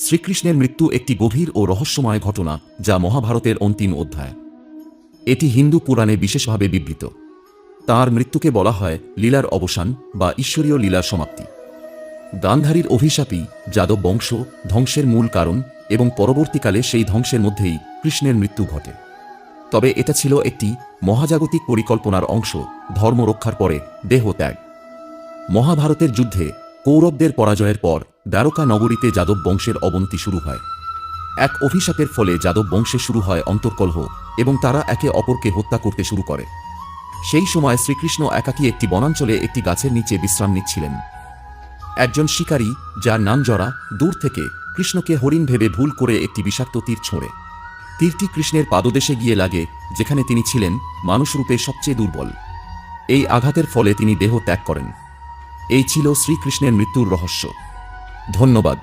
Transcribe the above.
শ্রীকৃষ্ণের মৃত্যু একটি গভীর ও রহস্যময় ঘটনা যা মহাভারতের অন্তিম অধ্যায়। এটি হিন্দু পুরাণে বিশেষভাবে বিবৃত। তার মৃত্যুকে বলা হয় লীলার অবসান বা ঈশ্বরীয় লীলার সমাপ্তি। গান্ধারীর অভিশাপই যাদব বংশ ধ্বংসের মূল কারণ এবং পরবর্তীকালে সেই ধ্বংসের মধ্যেই কৃষ্ণের মৃত্যু ঘটে। তবে এটা ছিল একটি মহাজাগতিক পরিকল্পনার অংশ, ধর্ম রক্ষার পরে দেহ ত্যাগ। মহাভারতের যুদ্ধে কৌরবদের পরাজয়ের পর দ্বারকা নগরীতে যাদব বংশের অবনতি শুরু হয়। এক অভিশাপের ফলে যাদব বংশে শুরু হয় অন্তর্কলহ এবং তারা একে অপরকে হত্যা করতে শুরু করে। সেই সময় শ্রীকৃষ্ণ একাকী একটি বনাঞ্চলে একটি গাছের নিচে বিশ্রাম নিচ্ছিলেন। একজন শিকারী, যার নাম জরা, দূর থেকে কৃষ্ণকে হরিণ ভেবে ভুল করে একটি বিষাক্ত তীর ছোঁড়ে। তীরটি কৃষ্ণের পাদদেশে গিয়ে লাগে, যেখানে তিনি ছিলেন মানুষরূপে সবচেয়ে দুর্বল। এই আঘাতের ফলে তিনি দেহ ত্যাগ করেন। এই ছিল শ্রীকৃষ্ণের মৃত্যুর রহস্য। ধন্যবাদ।